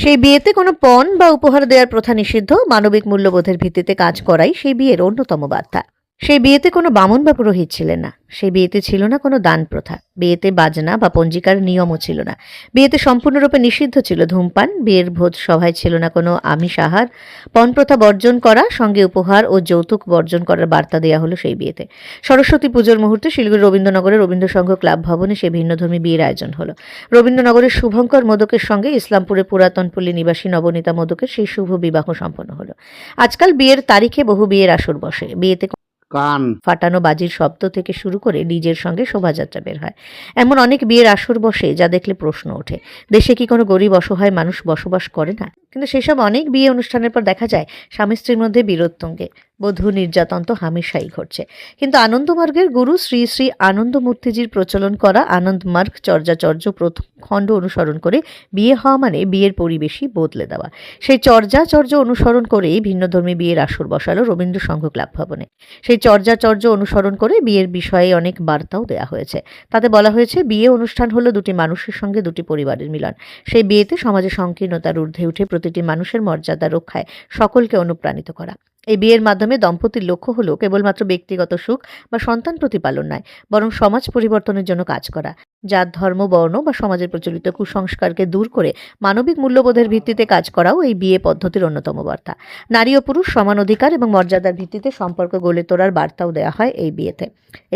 সেই বিয়েতে কোনো পণ বা উপহার দেওয়ার প্রথা নিষিদ্ধ? মানবিক মূল্যবোধের ভিত্তিতে কাজ করাই সেই বিয়ের অন্যতম বার্তা। সেই বিয়েতে কোনো বামন বা পুরোহিত ছিলেন না। সেই বিয়েতে ছিল না কোনো দান প্রথা। বিয়েতে বাজনা বা পঞ্জিকার নিয়মও ছিল না। বিয়েতে সম্পূর্ণরূপে নিষিদ্ধ ছিল ধূমপান। বিয়ের ভোজ সভায় ছিল না কোনো আমিষ আহার। পণ প্রথা বর্জন করা, সঙ্গে উপহার ও যৌতুক বর্জন করার বার্তা দেওয়া হলো সেই বিয়েতে। সরস্বতী পুজোর মুহূর্তে শিলিগুড়ি রবীন্দ্রনগরের রবীন্দ্রসংঘ ক্লাব ভবনে সে ভিন্নধর্মী বিয়ের আয়োজন হলো। রবীন্দ্রনগরের শুভঙ্কর মোদকের সঙ্গে ইসলামপুরের পুরাতনপল্লী নিবাসী নবনীতা মোদকের সেই শুভ বিবাহ সম্পন্ন হলো। আজকাল বিয়ের তারিখে বহু বিয়ের আসর বসে। বিয়েতে কান। ফাটানো বাজির শব্দ থেকে শুরু করে ডিজের সঙ্গে শোভাযাত্রা বের হয়। এমন অনেক বিয়ের আসর বসে যা দেখলে প্রশ্ন ওঠে। দেশে কি কোনো গরিব অসহায় মানুষ বসবাস করে না? কিন্তু সেসব অনেক বিয়ে অনুষ্ঠানের পর দেখা যায় স্বামী স্ত্রীর মধ্যে বীরত্বঙ্গে বধূ নির্যাতন তো হামেশাই ঘটছে। কিন্তু আনন্দমার্গের গুরু শ্রী শ্রী আনন্দমূর্তিজির প্রচলন করা আনন্দমার্গ চর্যাচর্য প্রথম খণ্ড অনুসরণ করে বিয়ে হওয়া মানে বিয়ের পরিবেশই বদলে দেওয়া। সেই চর্যাচর্য অনুসরণ করেই ভিন্নধর্মী বিয়ের আসর বসালো রবীন্দ্র সংঘ ক্লাব ভবনে। সেই চর্যাচর্য অনুসরণ করে বিয়ের বিষয়ে অনেক বার্তাও দেওয়া হয়েছে। তাতে বলা হয়েছে, বিয়ে অনুষ্ঠান হলো দুটি মানুষের সঙ্গে দুটি পরিবারের মিলন। সেই বিয়েতে সমাজে সংকীর্ণতার ঊর্ধ্বে উঠে প্রতিটি মানুষের মর্যাদা রক্ষায় সকলকে অনুপ্রাণিত করা। এই বিয়ের মাধ্যমে দম্পতির লক্ষ্য হলো কেবলমাত্র ব্যক্তিগত সুখ বা সন্তান প্রতিপালন নয়, বরং সমাজ পরিবর্তনের জন্য কাজ করা। জাত, ধর্ম, বর্ণ বা সমাজের প্রচলিত কুসংস্কারকে দূর করে মানবিক মূল্যবোধের ভিত্তিতে কাজ করাও এই বিয়ে পদ্ধতির অন্যতম বার্তা। নারী ও পুরুষ সমান অধিকার এবং মর্যাদার ভিত্তিতে সম্পর্ক গড়ে তোলার বার্তাও দেওয়া হয় এই বিয়েতে।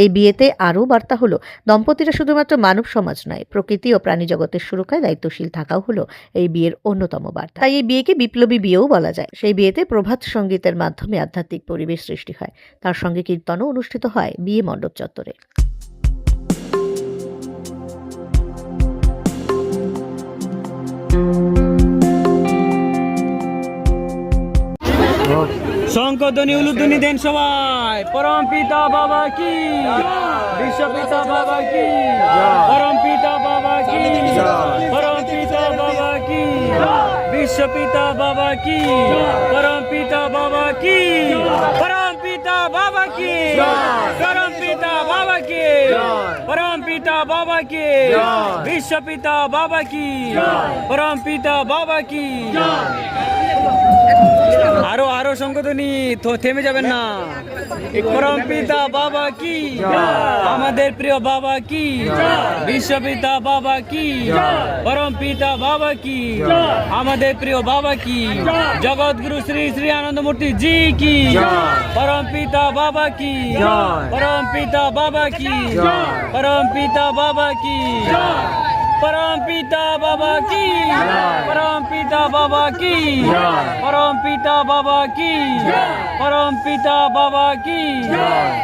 এই বিয়েতে আরও বার্তা হলো, দম্পতিরা শুধুমাত্র মানব সমাজ নয়, প্রকৃতি ও প্রাণী জগতের সুরক্ষায় দায়িত্বশীল থাকাও হলো এই বিয়ের অন্যতম বার্তা। তাই এই বিয়েকে বিপ্লবী বিয়েও বলা যায়। সেই বিয়েতে প্রভাত সঙ্গীতের মাধ্যমে আধ্যাত্মিক পরিবেশ সৃষ্টি হয়। তার সঙ্গে কীর্তনও অনুষ্ঠিত হয় বিয়ে মণ্ডপ চত্বরে। শঙ্করধ্বনি উলুধ্বনি দেন সবাই। পরম পিতা বাবা কি? বিশ্ব পিতা বাবা কি? পরম পিতা বাবা কি? পরম পিতা বাবা কি? विश्व पिता बाबा की परम पिता बाबा की परम पिता बाबा की परम पिता बाबा की परम বাবা কি বিশ্ব পিতা বাবা কি পরম পিতা বাবা কি আরও আরও সংকটনি তো থেমে যাবেন না পরম পিতা বাবা কি আমাদের প্রিয় বাবা কি বিশ্বপিতা বাবা কি পরম পিতা বাবা কি আমাদের প্রিয় বাবা কি জগৎগুরু শ্রী শ্রী আনন্দমূর্তি জি কি পরম পিতা বাবা কি পরম পিতা বাবা কি পরম পিতা बाबा की परम पिता बाबा की परम पिता बाबा की परम पिता बाबा की परम पिता बाबा की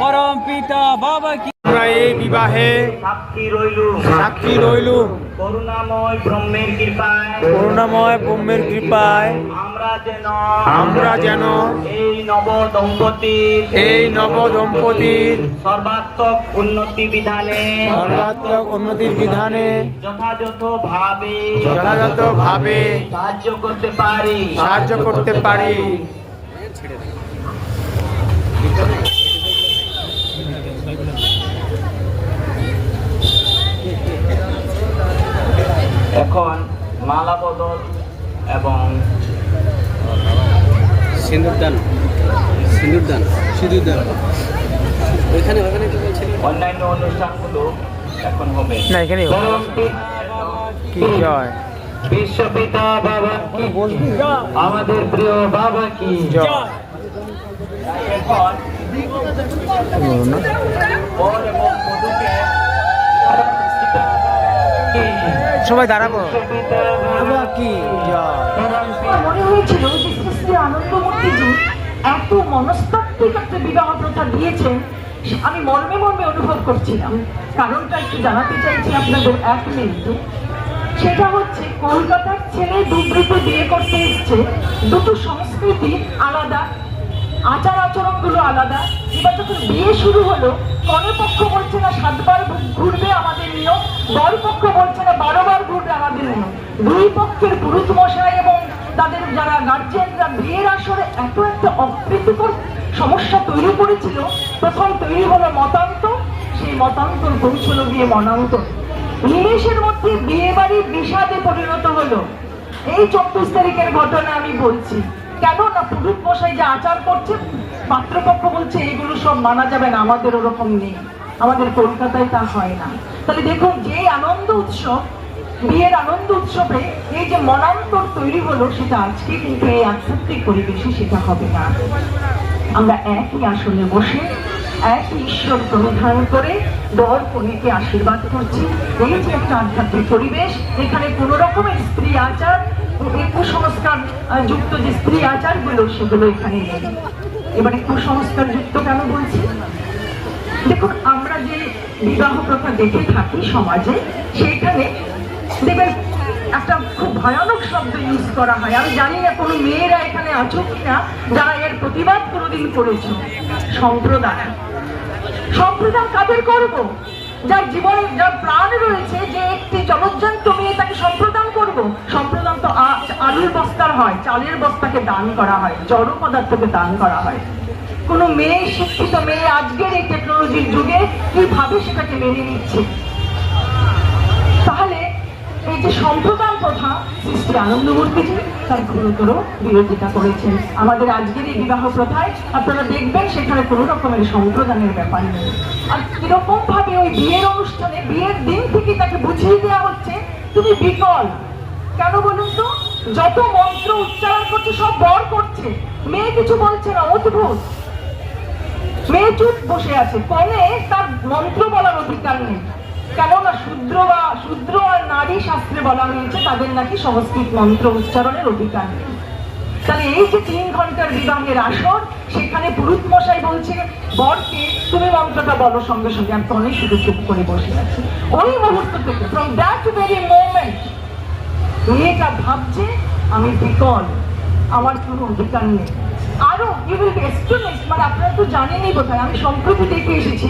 परम पिता बाबा की বিবাহে সাক্ষী রইলু। করুণাময় ব্রহ্মের কৃপায়। করুণাময় ব্রহ্মের কৃপায়। আমরা যেন আমরা যেন এই নব দম্পতির এই নব দম্পতির সর্বাত্মক উন্নতি বিধানে সর্বাত্মক উন্নতির বিধানে যথাযথ ভাবে যথাযথ ভাবে সাহায্য করতে পারি। সাহায্য করতে পারি। এখন মালা বদল এবং সিঁদুর দান। সিঁদুর দান। সিঁদুর দান। ওইখানে কি বলছিলেন অন্যান্য অনুষ্ঠানগুলো এখন হবে। না এখানে কি? হয় বিশ্বপিতা বাবা কি? আমাদের প্রিয় বাবা কি? জয়। এখন বর এবং বধূকে সবাই দাঁড়াবো। কি? মনে হয়েছিল যে শ্রী এত মনস্তাত্ত্বিক একটা বিবাহ প্রথা দিয়েছেন, আমি মর্মে মর্মে অনুভব করছিলাম। কারণটা একটু জানাতে চাইছি আপনাদের এক মিনিটে। সেটা হচ্ছে, কলকাতার ছেলে দুবৃতে বিয়ে করতে এসছে। দুটো সংস্কৃতি আলাদা আচার আচরণগুলো আলাদা। এবার যখন বিয়ে শুরু হলো কনে পক্ষ বলছে না সাতবার ঘুরবে আমাদের নিয়ম বর পক্ষ বলছে না বারোবার ঘুরবে আমাদের নিয়ম। দুই পক্ষের পুরুষ মশাই এবং তাদের যারা গার্জেনরা বিয়ের আসরে এত একটা অপ্রীতিকর সমস্যা তৈরি করেছিল, প্রথম তৈরি হলো মতান্ত সেই মতান্তর পৌঁছলো বিয়ে মনান্তর। নিমেষের মধ্যে বিয়ে বাড়ি বিষাদে পরিণত হলো। এই চব্বিশ তারিখের ঘটনা আমি বলছি। কেন না পুরুষ মশাই যে আচার করছে? পাত্রপক্ষ বলছে, এগুলো সব মানা যাবে না, আমাদের ওরকম নেই। আমাদের কলকাতায় তা হয় না। তাহলে দেখুন, যে আনন্দ উৎসব, বিয়ের আনন্দ উৎসবে এই যে মনান্তর তৈরি হলো, সেটা আজকে কিন্তু এই আধ্যাত্মিক পরিবেশে সেটা হবে না। আমরা একই আসনে বসে, একই ঈশ্বর প্রধান করে দর কনেকে আশীর্বাদ করছি। এই যে একটা আধ্যাত্মিক পরিবেশ, এখানে কোন রকমের স্ত্রী আচার কুসংস্কার যুক্ত যে স্ত্রী আচারগুলো, সেগুলো এখানে নেই। এবারে কুসংস্কার যুক্ত কেন বলছি? দেখুন, আমরা যে বিবাহ প্রথা দেখে থাকি সমাজে, সেইখানে দেখবেন একটা খুব ভয়ানক শব্দ ইউজ করা হয়। আমি জানি না কোনো মেয়েরা এখানে আছো কিনা, যারা এর প্রতিবাদ কোনোদিন করেছ। সম্প্রদায়। সম্প্রদান কাদের করব? যার জীবনে, যার প্রাণ রয়েছে যে একটি জলজ্জান্ত মেয়ে তাকে সম্প্রদান করব। সম্প্রদান তো আলুর বস্তার হয়। চালের বস্তাকে দান করা হয়, জড় পদার্থকে দান করা হয়। কোনো মেয়ে শিক্ষিত মেয়ে আজকের এই টেকনোলজির যুগে কীভাবে সেটাকে মেনে নিচ্ছে? এই যে সম্প্রদান প্রথা শ্রী আনন্দমূর্তিজি তার গুরুতর বিরোধিতা করেছেন। আমাদের আজকের এই বিবাহ প্রথায় আপনারা দেখবেন সেখানে কোনো রকমের সম্প্রদানের ব্যাপার নেই। আর কীরকম ভাবে ওই বিয়ের অনুষ্ঠানে, বিয়ের দিন থেকে তাকে বুঝিয়ে দেওয়া হচ্ছে তুমি বিকল। কেন বলুন তো? যত মন্ত্র উচ্চারণ করছে, সব বর করছে। মেয়ে কিছু বলছে না, অদ্ভুত। মেয়ে চুপ বসে আছে কনে তার মন্ত্র বলার অধিকার নেই। কেননা শূদ্র বা শূদ্র আর নারী শাস্ত্রে বলা হয়েছে, তাদের নাকি সংস্কৃত মন্ত্র উচ্চারণের অধিকার। নেই তাহলে এই যে তিন ঘণ্টার বিবাহের আসর, সেখানে পুরুষ মশাই বলছে, বরকে তুমি মন্ত্রটা বলো সঙ্গে সঙ্গে আর কনে শুধু চুপ করে বসে আছে। ওই মুহূর্ত থেকে ফ্রম দ্যাট ভেরি মোমেন্ট মেয়েটা ভাবছে, আমি বিকল, আমার কোনো অধিকার নেই। আরও ইউ উইল বি এস্টুনেস্ট মানে আপনারা তো জানেনই বোধহয়, আমি সম্প্রতি দেখে এসেছি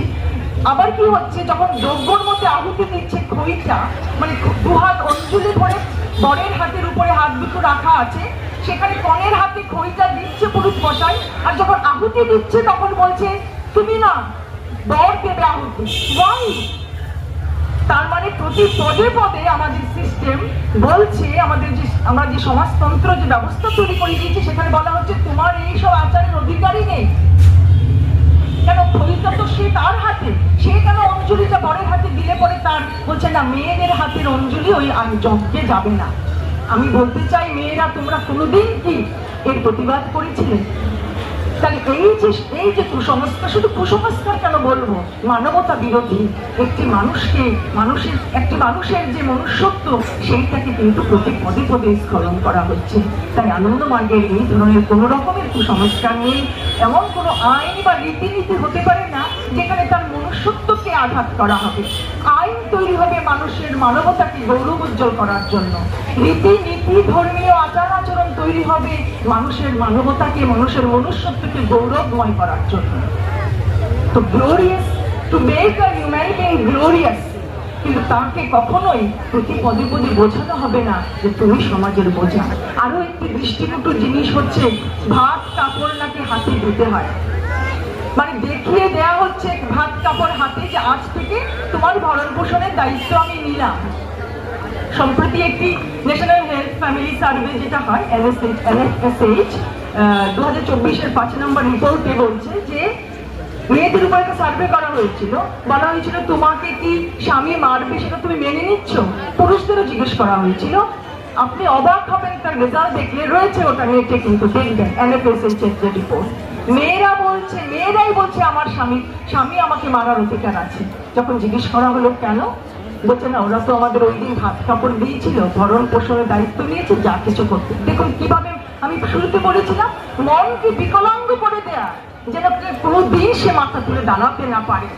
আবার কি হচ্ছে, যখন যজ্ঞর মধ্যে আহুতি দিচ্ছে খইটা মানে দু হাত অঞ্জলি ভরে বরের হাতের উপরে হাত দুটো রাখা আছে, সেখানে কনের হাতে খইটা দিচ্ছে পুরুষ মশাই, আর যখন আহুতি দিচ্ছে তখন বলছে, তুমি না, বর দেবে আহুতি Why? তার মানে প্রতি পদে পদে আমাদের সিস্টেম বলছে, আমাদের যে, আমরা যে সমাজতন্ত্র যে ব্যবস্থা তৈরি করে দিয়েছি, সেখানে বলা হচ্ছে, তোমার এইসব আচারের অধিকারই নেই কেন খরিদটা তো সে তার হাতে? সে কেন অঞ্জলিটা বরের হাতে দিলে পরে তার বলছে, না, মেয়েদের হাতের অঞ্জলি ওই যজ্ঞে যাবে না। আমি বলতে চাই, মেয়েরা, তোমরা কোনোদিন কি এর প্রতিবাদ করেছিলে? তাহলে এই যে এই যে কুসংস্কার, শুধু কুসংস্কার কেন বলব? মানবতা বিরোধী। একটি মানুষকে, মানুষের, একটি মানুষের যে মনুষ্যত্ব, সেইটাকে কিন্তু প্রতি পদে পদে স্খলন করা হচ্ছে। তাই আনন্দ মার্গের এই ধরনের কোনো রকমের কুসংস্কার নেই। এমন কোনো আইন বা রীতিনীতি হতে পারে যেখানে তার মনুষ্যত্বকে আঘাত করা হবে। আইন তৈরি হবে মানুষের মানবতাকে গৌরব উজ্জ্বল করার জন্য। রীতিনীতি, ধর্মীয় আচার আচরণ তৈরি হবে মানুষের মানবতাকে, মানুষের মনুষ্যত্বকে গৌরবময় করার জন্য। তো glorious to make a human glorious কিন্তু তাকে কখনোই প্রতি পদে পদে বোঝানো হবে না যে তুমি সমাজের বোঝা। আরও একটি দৃষ্টিকটু জিনিস হচ্ছে, ভাত, কাপড় নাকি হাতে দিতে হয়। মানে দেখিয়ে দেয়া হচ্ছে ভাত কাপড় হাতে যে আজ থেকে তোমার ভরণ পোষণের দায়িত্ব আমি নিলাম। সম্প্রতি একটি ন্যাশনাল হেলথ ফ্যামিলি সার্ভে যেটা হয় এনএসএইচ এনএফএসএইচ দু হাজার চব্বিশের পাঁচ নম্বর রিপোর্টে বলছে যে মেয়েদের উপর একটা সার্ভে করা হয়েছিল। বলা হয়েছিল, তোমাকে কি স্বামী মারবে সেটা তুমি মেনে নিচ্ছ? পুরুষদেরও জিজ্ঞেস করা হয়েছিল। আপনি অবাক হবেন, তার রেজাল্ট দেখলে রয়েছে ওটা নেটে কিন্তু দেখবেন এনএফএসএইচ এর যে রিপোর্ট মেয়েরা বলছে, মেয়েরাই বলছে, আমার স্বামী স্বামী আমাকে মারার অধিকার আছে। যখন জিজ্ঞেস করা হলো, কেন? বলছে, না, ওরা তো আমাদের ওই দিন হাত কাপড় দিয়েছিল ভরণ পোষণের দায়িত্ব নিয়েছে, যা কিছু করতে। দেখুন কীভাবে আমি শুরুতে বলেছিলাম, মনকে বিকলাঙ্গ করে দেয়া। যেন কোনো দিন সে মাথা তুলে দাঁড়াতে না পারে।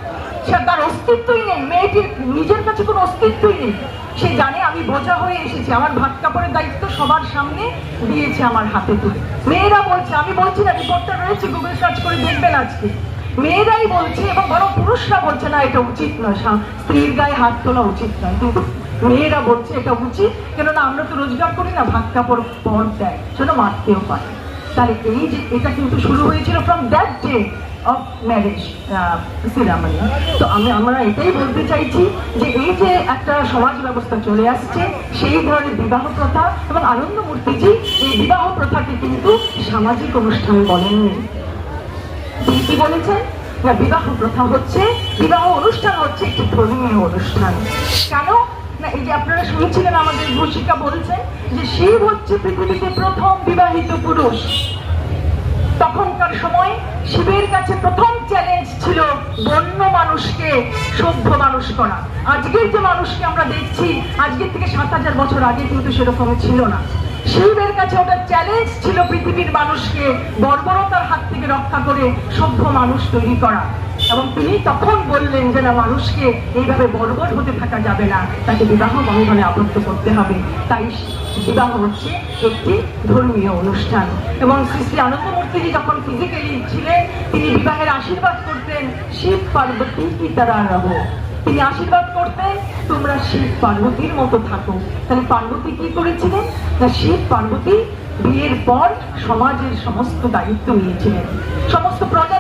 সে তার অস্তিত্বই নেই, মেয়েটির নিজের কাছে কোনো অস্তিত্বই নেই। সে জানে আমি বোঝা হয়ে এসেছি, আমার ভাত কাপড়ের দায়িত্ব সবার সামনে দিয়েছে আমার হাতে তুলে। মেয়েরা বলছে, আমি বলছি না রিপোর্টটা রয়েছে গুগল সার্চ করে দেখবেন আজকে। মেয়েরাই বলছে এবং বড় পুরুষরা বলছে, না, এটা উচিত নয় স্ত্রীর গায়ে হাত তোলা উচিত নয়। কিন্তু মেয়েরা বলছে, এটা উচিত? কেননা আমরা তো রোজগার করি না, ভাত কাপড় পর দেয়, সেটা মারতেও পারে। তাহলে এই যে, এটা কিন্তু শুরু হয়েছিল from that day of marriage ceremony তো আমি, আমরা এটাই বলতে চাইছি যে এই যে একটা সমাজ ব্যবস্থা চলে আসছে, সেই ধরনের বিবাহ প্রথা এবং আনন্দ মূর্তিজি এই বিবাহ প্রথাকে কিন্তু সামাজিক অনুষ্ঠান বলেননি। তিনি কি বলেছেন বিবাহ প্রথা হচ্ছে, বিবাহ অনুষ্ঠান হচ্ছে একটি ধর্মীয় অনুষ্ঠান। কেন? না, এই যে আপনারা আমাদের ভূষিকা বলছেন যে শিব হচ্ছে পৃথিবীতে প্রথম বিবাহিত পুরুষ। তখনকার সময় শিবের কাছে প্রথম চ্যালেঞ্জ ছিল বন্য মানুষকে, সভ্য মানুষ করা। আজকের যে মানুষকে আমরা দেখছি, আজকের থেকে সাত হাজার বছর আগে কিন্তু সেরকম ছিল না। শিবের কাছে ওটা চ্যালেঞ্জ ছিল পৃথিবীর মানুষকে বর্বরতার হাত থেকে রক্ষা করে সভ্য মানুষ তৈরি করা। এবং তিনি তখন বললেন যে, না, মানুষকে এইভাবে বর্বর হতে থাকা যাবে না। তাকে বিবাহ বন্ধনে আবদ্ধ করতে হবে। তাই বিবাহ হচ্ছে একটি ধর্মীয় অনুষ্ঠান। এবং শ্রী শ্রী আনন্দমূর্তিজি যখন ফিজিক্যালি ছিলেন, তিনি বিবাহের আশীর্বাদ করতেন, শিব পার্বতী কি তারা রহ তিনি আশীর্বাদ করতেন, তোমরা শিব পার্বতীর মতো থাকো। তাহলে পার্বতী কি করেছিলেন? না, শিব পার্বতী বিয়ের পর সমাজের সমস্ত দায়িত্ব নিয়েছিলেন। সমস্ত প্রজা